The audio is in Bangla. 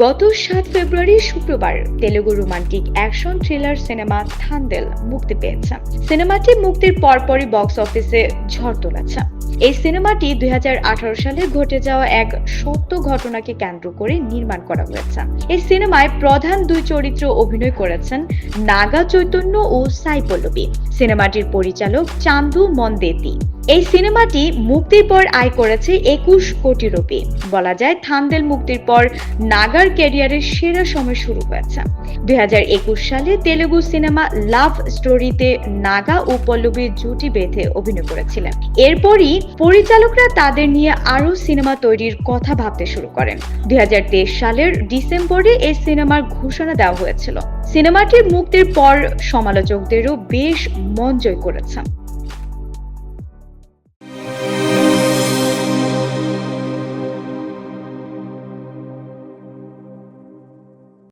গত সাত ফেব্রুয়ারি শুক্রবার Telugu romantic action thriller cinema Thandel মুক্তি পেয়েছে। সিনেমাটি মুক্তির পরপরই বক্স অফিসে ঝড় তোলাচ্ছে এই সিনেমাটি দুই হাজার আঠারো সালে ঘটে যাওয়া এক সত্য ঘটনাকে কেন্দ্র করে নির্মাণ করা হয়েছে। এই সিনেমায় প্রধান দুই চরিত্র অভিনয় করেছেন নাগা চৈতন্য ও সাই পল্লবী। সিনেমাটির পরিচালক চান্দু মন্দেতি। এই সিনেমাটি মুক্তির পর আয় করেছে একুশ কোটি রুপি। বলা যায় থান্দেল মুক্তির পর নাগার ক্যারিয়ারের সেরা সময় শুরু হয়েছে। দুই সালে তেলুগু সিনেমা লাভ স্টোরিতে নাগা ও পল্লবীর জুটি বেঁধে অভিনয় করেছিলেন। এরপরই পরিচালকরা তাদের নিয়ে আরও সিনেমা তৈরির কথা ভাবতে শুরু করেন। দুই হাজার তেইশ সালের ডিসেম্বরে এই সিনেমার ঘোষণা দেওয়া হয়েছিল। সিনেমাটির মুক্তির পর সমালোচকদেরও বেশ মন জয় করেছে।